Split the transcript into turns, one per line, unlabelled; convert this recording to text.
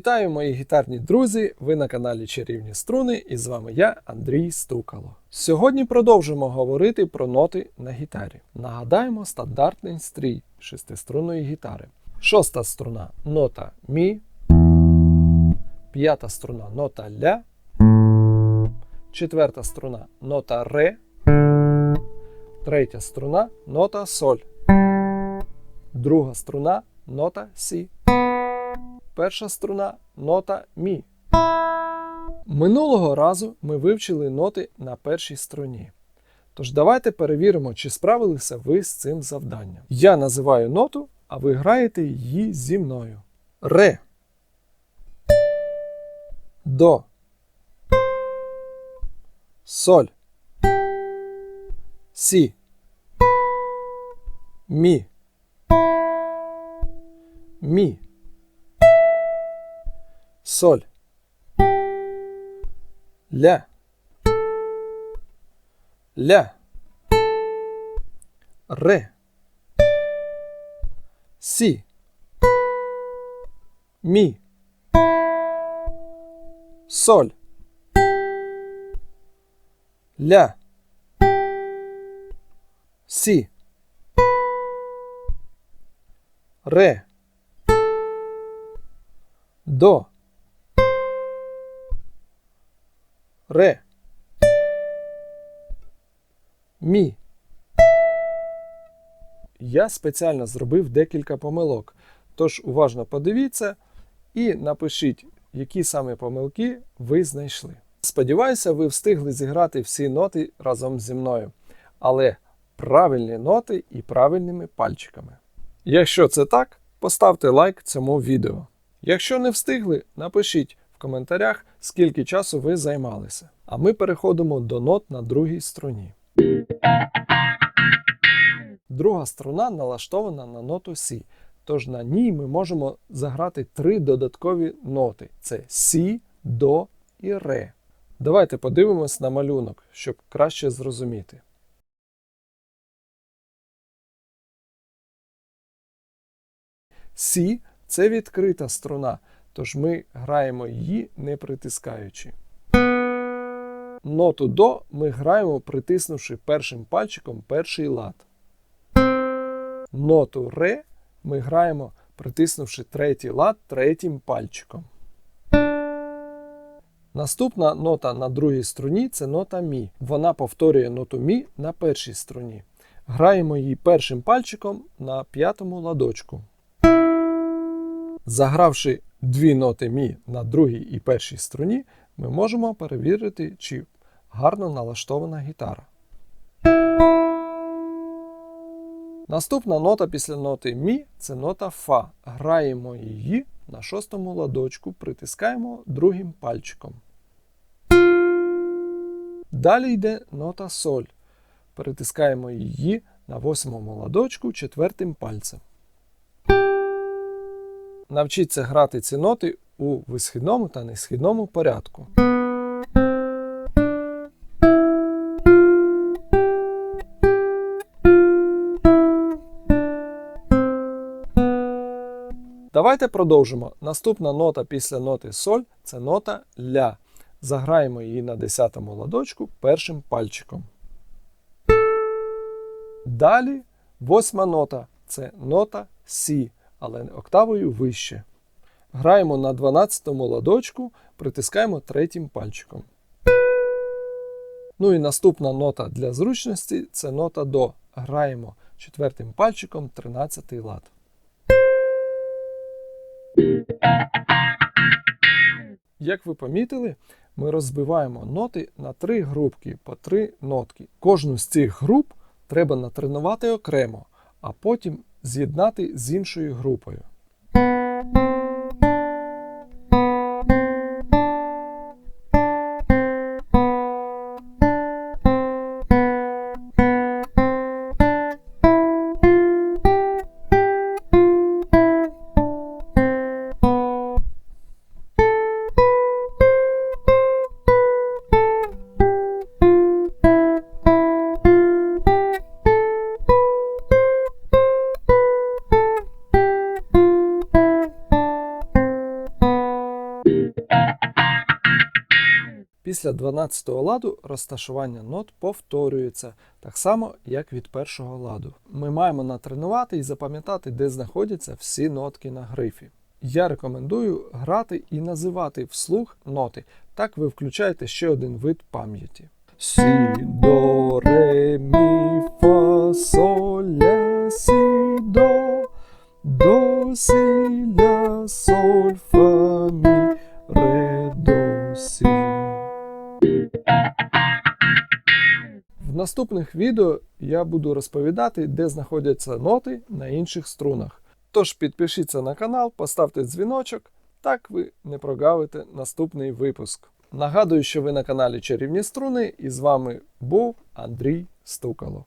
Вітаю мої гітарні друзі! Ви на каналі Чарівні Струни і з вами я, Андрій Стукало. Сьогодні продовжимо говорити про ноти на гітарі. Нагадаємо стандартний стрій шестиструнної гітари. Шоста струна нота Мі, п'ята струна нота Ля, четверта струна нота Ре, третя струна нота Соль, друга струна нота Сі перша струна нота Мі. Минулого разу ми вивчили ноти на першій струні. Тож давайте перевіримо, чи справилися ви з цим завданням. Я називаю ноту, а ви граєте її зі мною. Ре. До. Соль. Сі. Мі. Мі соль, ля, ля, ре, сі, мі, соль, ля, сі, ре, до, ре. Мі. Я спеціально зробив декілька помилок. Тож уважно подивіться і напишіть, які саме помилки ви знайшли. Сподіваюся, ви встигли зіграти всі ноти разом зі мною. Але правильні ноти і правильними пальчиками. Якщо це так, поставте лайк цьому відео. Якщо не встигли, напишіть коментарях, скільки часу ви займалися. А ми переходимо до нот на другій струні. Друга струна налаштована на ноту Сі. Тож на ній ми можемо заграти три додаткові ноти: це Сі, До і Ре. Давайте подивимось на малюнок, щоб краще зрозуміти. Сі це відкрита струна, Тож ми граємо її не притискаючи. Ноту до ми граємо, притиснувши першим пальчиком перший лад. Ноту ре ми граємо, притиснувши третій лад третім пальчиком. Наступна нота на другій струні це нота Мі. Вона повторює ноту Мі на першій струні. Граємо її першим пальчиком на п'ятому ладочку. Загравши дві ноти Мі на другій і першій струні, ми можемо перевірити, чи гарно налаштована гітара. Наступна нота після ноти Мі це нота Фа. Граємо її на шостому ладочку, притискаємо другим пальчиком. Далі йде нота Соль. Перетискаємо її на восьмому ладочку четвертим пальцем. Навчіться грати ці ноти у висхідному та несхідному порядку. Давайте продовжимо. Наступна нота після ноти соль це нота ля. Заграємо її на 10 ладочку першим пальчиком. Далі восьма нота це нота Сі але октавою вище. Граємо на 12 ладочку, притискаємо третім пальчиком. Ну і наступна нота для зручності це нота до. Граємо четвертим пальчиком 13 лад. Як ви помітили, ми розбиваємо ноти на три групки по три нотки. Кожну з цих груп треба натренувати окремо, а потім з'єднати з іншою групою. Після 12-го ладу розташування нот повторюється, так само, як від першого ладу. Ми маємо натренувати і запам'ятати, де знаходяться всі нотки на грифі. Я рекомендую грати і називати вслух ноти. Так ви включаєте ще один вид пам'яті. Сі, до, ре, мі, фа, соль, ля, сі, до, до, сі, ля, соль, фа, мі, ре, до, сі. В наступних відео я буду розповідати, де знаходяться ноти на інших струнах. Тож підпишіться на канал, поставте дзвіночок, так ви не прогавите наступний випуск. Нагадую, що ви на каналі Чарівні Струни, і з вами був Андрій Стукало.